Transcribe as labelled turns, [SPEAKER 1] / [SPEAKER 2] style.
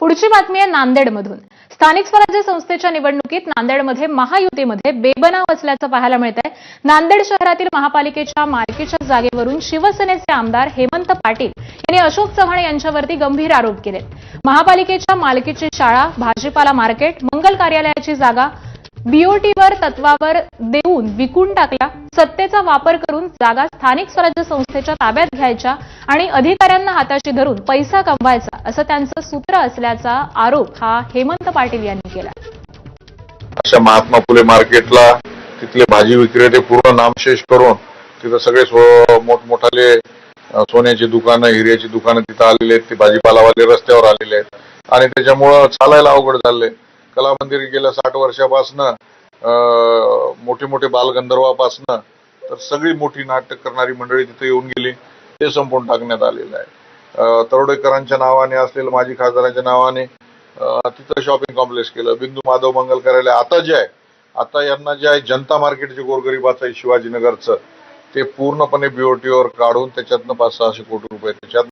[SPEAKER 1] पुढची बातमी आहे नांदेडमधून. स्थानिक स्वराज्य संस्थेच्या निवडणुकीत नांदेडमध्ये महायुतीमध्ये बेबनाव असल्याचं पाहायला मिळत आहे नांदेड शहरातील महापालिकेच्या मालकीच्या जागेवरून शिवसेनेचे आमदार हेमंत पाटील यांनी अशोक चव्हाण यांच्यावरती गंभीर आरोप केले महापालिकेच्या मालकीची शाळा भाजीपाला मार्केट मंगल कार्यालयाची जागा बीओटीवर तत्वावर देऊन विकून टाकल्या सत्तेचा वापर करून जागा स्थानिक स्वराज्य संस्थेच्या ताब्यात घ्यायच्या आणि अधिकाऱ्यांना हाताशी धरून पैसा कमवायचा असं त्यांचं सूत्र असल्याचा आरोप हा हेमंत पाटील यांनी केला.
[SPEAKER 2] अशा महात्मा फुले मार्केटला तिथले भाजी विक्रेते पूर्ण नामशेष करून तिथं सगळे मोठमोठाले सोन्याची दुकानं हिऱ्याची दुकानं तिथं आलेले आहेत. ते भाजीपालावाले रस्त्यावर आलेले आहेत. आणि त्याच्यामुळं चालायला अवघड झाले कला मंदिर गेल्या साठ वर्षापासनं मोठे मोठे बालगंधर्वापासनं तर सगळी मोठी नाटक करणारी मंडळी तिथे येऊन गेली. ते संपवून टाकण्यात आलेलं आहे. तरोडेकरांच्या नावाने असलेलं माजी खासदारांच्या नावाने तिथं शॉपिंग कॉम्प्लेक्स केलं. बिंदू माधव मंगल कार्यालय आता जे आहे आता यांना जे आहे जनता मार्केट जे गोरगरिबाचं आहे शिवाजीनगरचं ते पूर्णपणे बीओटीवर काढून त्याच्यातनं पाच सहाशे कोटी रुपये त्याच्यात